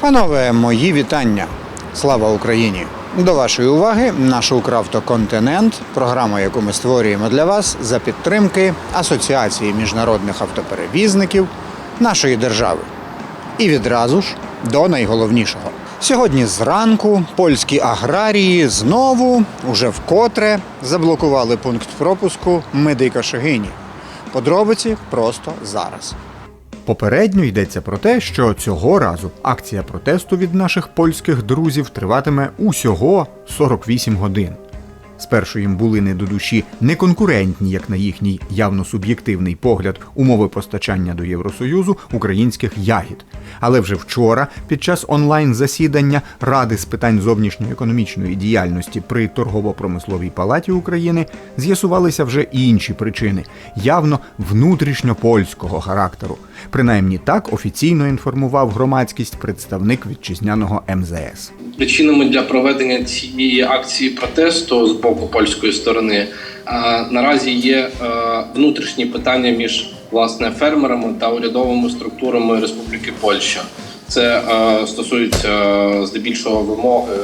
Панове, мої вітання. Слава Україні! До вашої уваги наш Укравтоконтинент, програма, яку ми створюємо для вас за підтримки Асоціації міжнародних автоперевізників нашої держави. І відразу ж до найголовнішого. Сьогодні зранку польські аграрії знову, уже вкотре, заблокували пункт пропуску Медика Шегині. Подробиці просто зараз. Попередньо йдеться про те, що цього разу акція протесту від наших польських друзів триватиме усього 48 годин. Спершу їм були не до душі неконкурентні, як на їхній явно суб'єктивний погляд, умови постачання до Євросоюзу українських ягід. Але вже вчора, під час онлайн-засідання Ради з питань зовнішньоекономічної діяльності при торгово-промисловій палаті України з'ясувалися вже інші причини, явно внутрішньопольського характеру. Принаймні так офіційно інформував громадськість представник вітчизняного МЗС. Причинами для проведення цієї акції протесту з боку польської сторони А наразі є е, внутрішні питання між власне фермерами та урядовими структурами Республіки Польща. Це е, стосується е, здебільшого вимоги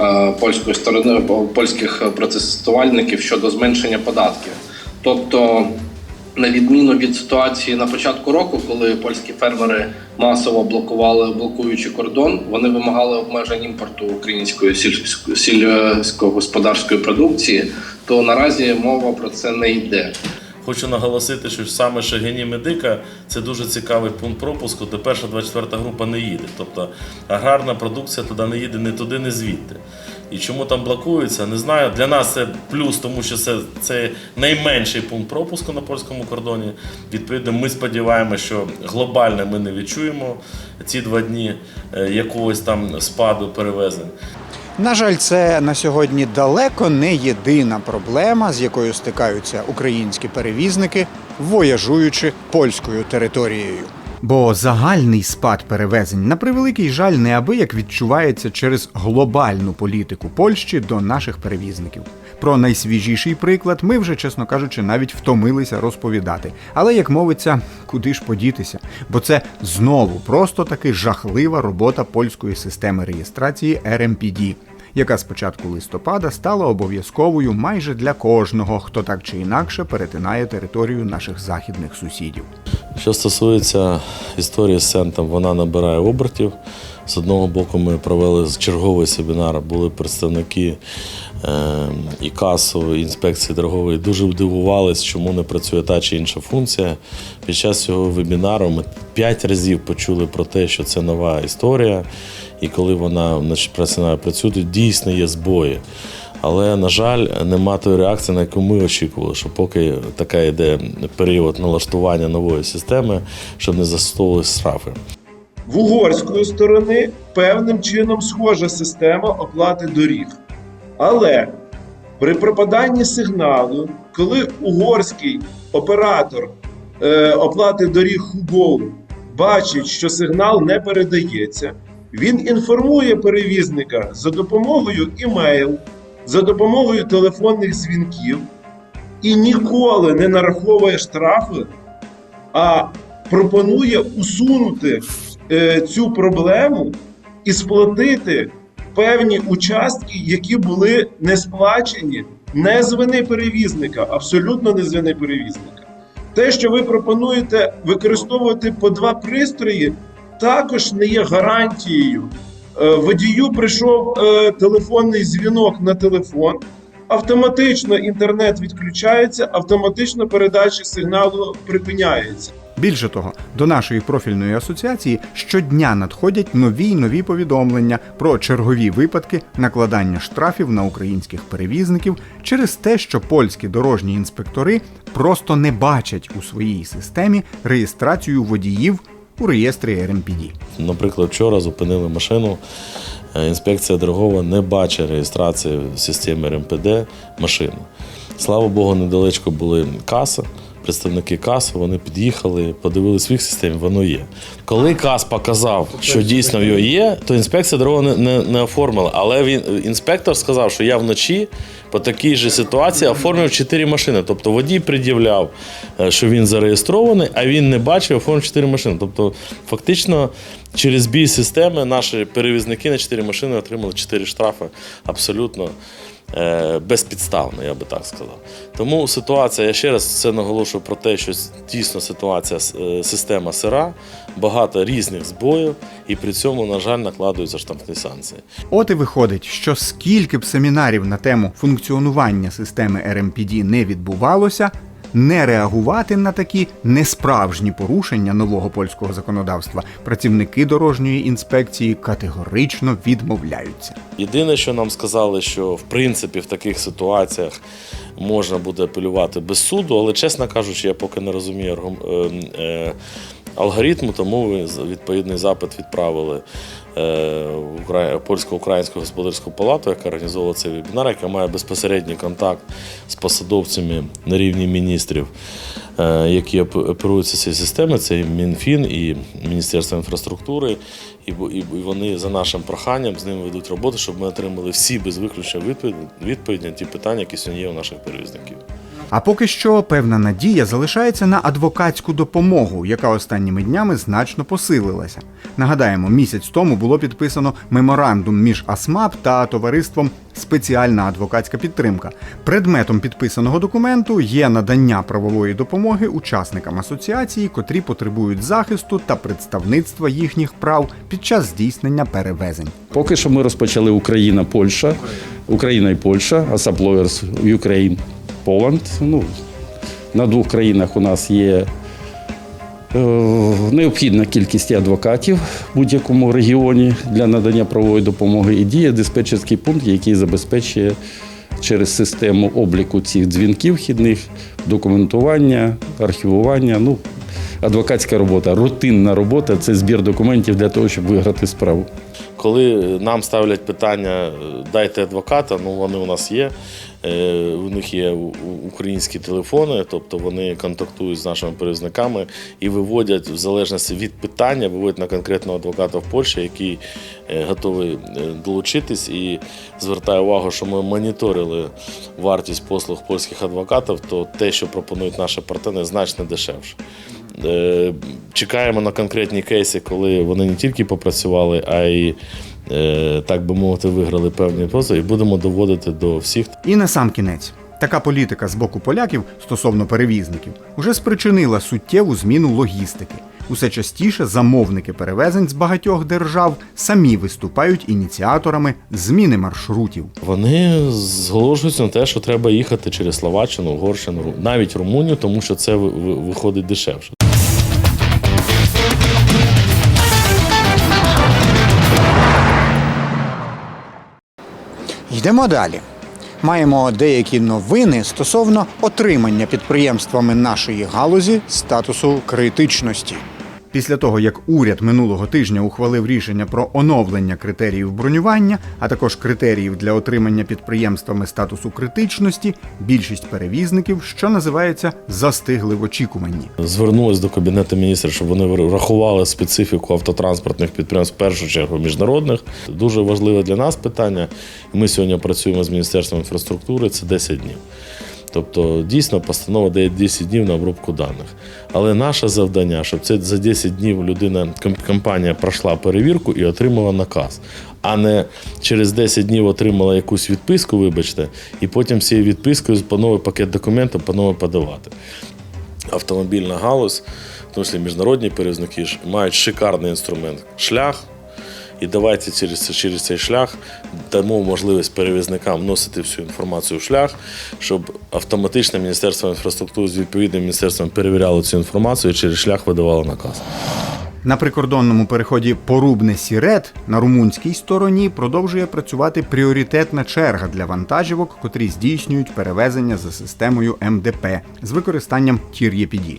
е, польської сторони польських протестувальників щодо зменшення податків. Тобто, на відміну від ситуації на початку року, коли польські фермери масово блокували блокуючи кордон, вони вимагали обмежень імпорту української сільсько- сільськогосподарської продукції, то наразі мова про це не йде. Хочу наголосити, що саме Шагині Медика це дуже цікавий пункт пропуску, де перша 24 група не їде. Тобто аграрна продукція туди не їде ні туди, ні звідти. І чому там блокується, не знаю. Для нас це плюс, тому що це, це найменший пункт пропуску на польському кордоні. Відповідно, ми сподіваємося, що глобально ми не відчуємо ці два дні е, якогось там спаду перевезень. На жаль, це на сьогодні далеко не єдина проблема, з якою стикаються українські перевізники, вояжуючи польською територією. Бо загальний спад перевезень на превеликий жаль неабияк відчувається через глобальну політику Польщі до наших перевізників. Про найсвіжіший приклад ми вже, чесно кажучи, навіть втомилися розповідати. Але як мовиться, куди ж подітися? Бо це знову просто таки жахлива робота польської системи реєстрації RMPD, яка з початку листопада стала обов'язковою майже для кожного, хто так чи інакше перетинає територію наших західних сусідів. Що стосується історії з центром, вона набирає обертів. З одного боку, ми провели черговий семінар, були представники е, і касової, і інспекції торгової. Дуже дивувались, чому не працює та чи інша функція. Під час цього вебінару ми п'ять разів почули про те, що це нова історія, і коли вона починає працювати, дійсно є збої. Але, на жаль, нема тої реакції, на яку ми очікували, що поки така йде період налаштування нової системи, щоб не застосовували штрафи. В угорської сторони певним чином схожа система оплати доріг. Але при пропаданні сигналу, коли угорський оператор е, оплати доріг Хугол бачить, що сигнал не передається, він інформує перевізника за допомогою імейл, за допомогою телефонних дзвінків і ніколи не нараховує штрафи, а пропонує усунути е, цю проблему і сплатити певні участки, які були не сплачені не з вини перевізника, абсолютно не з вини перевізника. Те, що ви пропонуєте використовувати по два пристрої, також не є гарантією. Е, Водію прийшов е, телефонний дзвінок на телефон. Автоматично інтернет відключається, автоматично передача сигналу припиняється. Більше того, до нашої профільної асоціації щодня надходять нові й нові повідомлення про чергові випадки накладання штрафів на українських перевізників через те, що польські дорожні інспектори просто не бачать у своїй системі реєстрацію водіїв у реєстрі РМПД. Наприклад, вчора зупинили машину. е, Інспекція дорогова не бачить реєстрації в системі РМПД машини. Слава Богу, недалечко були каса. Представники КАС, вони під'їхали, подивилися в їх системі, воно є. Коли КАС показав, що дійсно в його є, то інспекція дорогу не, не, не оформила. Але він інспектор сказав, що я вночі по такій же ситуації оформив 4 машини. Тобто водій пред'являв, е, що він зареєстрований, а він не бачив, оформив 4 машини. Тобто, фактично, через бій системи наші перевізники на 4 машини отримали 4 штрафи абсолютно безпідставно, я би так сказав. Тому ситуація, я ще раз це наголошую про те, що дійсно ситуація е, система сира, багато різних збоїв, і при цьому, на жаль, накладуються штрафні санкції. От і виходить, що скільки б семінарів на тему функціонування системи РМПД не відбувалося, не реагувати на такі несправжні порушення нового польського законодавства працівники дорожньої інспекції категорично відмовляються. Єдине, що нам сказали, що в принципі в таких ситуаціях можна буде апелювати без суду, але чесно кажучи, я поки не розумію аргум- е, алгоритму, тому ви відповідний запит відправили польсько-українську господарську палату, яка організовувала цей вебінар, яка має безпосередній контакт з посадовцями на рівні міністрів, е, які оп- оперуються цією системою. Це і Мінфін і Міністерство інфраструктури. І, вони за нашим проханням з ними ведуть роботу, щоб ми отримали всі без виключення відповіді на ті питання, які сьогодні є у наших перевізників. А поки що певна надія залишається на адвокатську допомогу, яка останніми днями значно посилилася. Нагадаємо, місяць тому було підписано меморандум між АСМАП та товариством Спеціальна адвокатська підтримка. Предметом підписаного документу є надання правової допомоги учасникам асоціації, котрі потребують захисту та представництва їхніх прав під час здійснення перевезень. Поки що ми розпочали Україна, Польща, Україна і Польща, а Suppliers Ukraine, Poland. Ну, на двох країнах у нас є е, необхідна кількість адвокатів в будь-якому регіоні для надання правової допомоги і діє диспетчерський пункт, який забезпечує через систему обліку цих дзвінків вхідних, документування, архівування. Ну, адвокатська робота, рутинна робота це збір документів для того, щоб виграти справу. Коли нам ставлять питання, дайте адвоката, ну вони у нас є. Е, У них є українські телефони, тобто вони контактують з нашими перевізниками і виводять в залежності від питання, виводять на конкретного адвоката в Польщі, який е, готовий е, долучитись і звертає увагу, що ми моніторили вартість послуг польських адвокатів, то те, що пропонують наші партнери, значно дешевше. Е, Чекаємо на конкретні кейси, коли вони не тільки попрацювали, а й, е, так би мовити, виграли певні позови, і будемо доводити до всіх. І на сам кінець. Така політика з боку поляків стосовно перевізників уже спричинила суттєву зміну логістики. Усе частіше замовники перевезень з багатьох держав самі виступають ініціаторами зміни маршрутів. Вони зголошуються на те, що треба їхати через Словаччину, Угорщину, навіть Румунію, тому що це ви- ви- виходить дешевше. Йдемо далі. Маємо деякі новини стосовно отримання підприємствами нашої галузі статусу критичності. Після того, як уряд минулого тижня ухвалив рішення про оновлення критеріїв бронювання, а також критеріїв для отримання підприємствами статусу критичності, більшість перевізників, що називається, застигли в очікуванні. Звернулись до Кабінету міністрів, щоб вони врахували специфіку автотранспортних підприємств, в першу чергу міжнародних. Дуже важливе для нас питання. Ми сьогодні працюємо з Міністерством інфраструктури, це 10 днів. Тобто, дійсно, постанова дає 10 днів на обробку даних. Але наше завдання, щоб це за 10 днів людина, компанія пройшла перевірку і отримала наказ, а не через 10 днів отримала якусь відписку, вибачте, і потім цією відпискою по новий пакет документів по нове подавати автомобільна галузь, в тому числі міжнародні перевізники, мають шикарний інструмент шлях. І давайте через, через цей шлях дамо можливість перевізникам вносити всю інформацію в шлях, щоб автоматично Міністерство інфраструктури з відповідним міністерством перевіряло цю інформацію і через шлях видавало наказ. На прикордонному переході Порубне Сірет на румунській стороні продовжує працювати пріоритетна черга для вантажівок, котрі здійснюють перевезення за системою МДП з використанням TIR-EPD.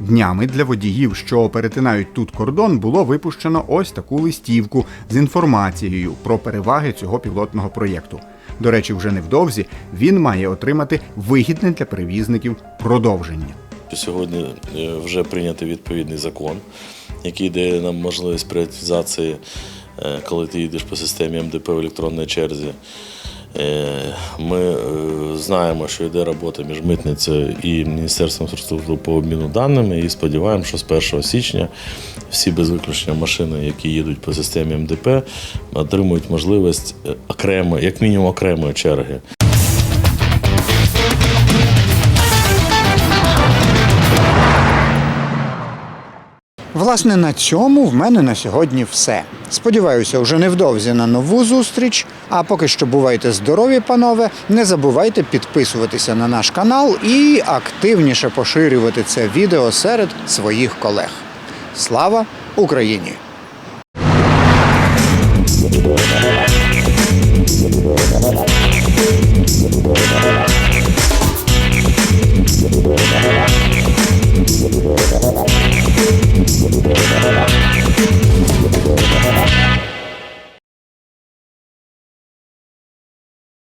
Днями для водіїв, що перетинають тут кордон, було випущено ось таку листівку з інформацією про переваги цього пілотного проєкту. До речі, вже невдовзі він має отримати вигідне для перевізників продовження. Сьогодні е, вже прийнятий відповідний закон, який дає нам можливість приватизації, е, коли ти їдеш по системі МДП в електронній черзі. Е, Ми е, знаємо, що йде робота між митницею і Міністерством інфраструктури по обміну даними, і сподіваємося, що з 1 січня всі без виключення машини, які їдуть по системі МДП, отримують можливість е, окремо, як мінімум окремої черги. Власне, на цьому в мене на сьогодні все. Сподіваюся, вже невдовзі на нову зустріч. А поки що бувайте здорові, панове. Не забувайте підписуватися на наш канал і активніше поширювати це відео серед своїх колег. Слава Україні!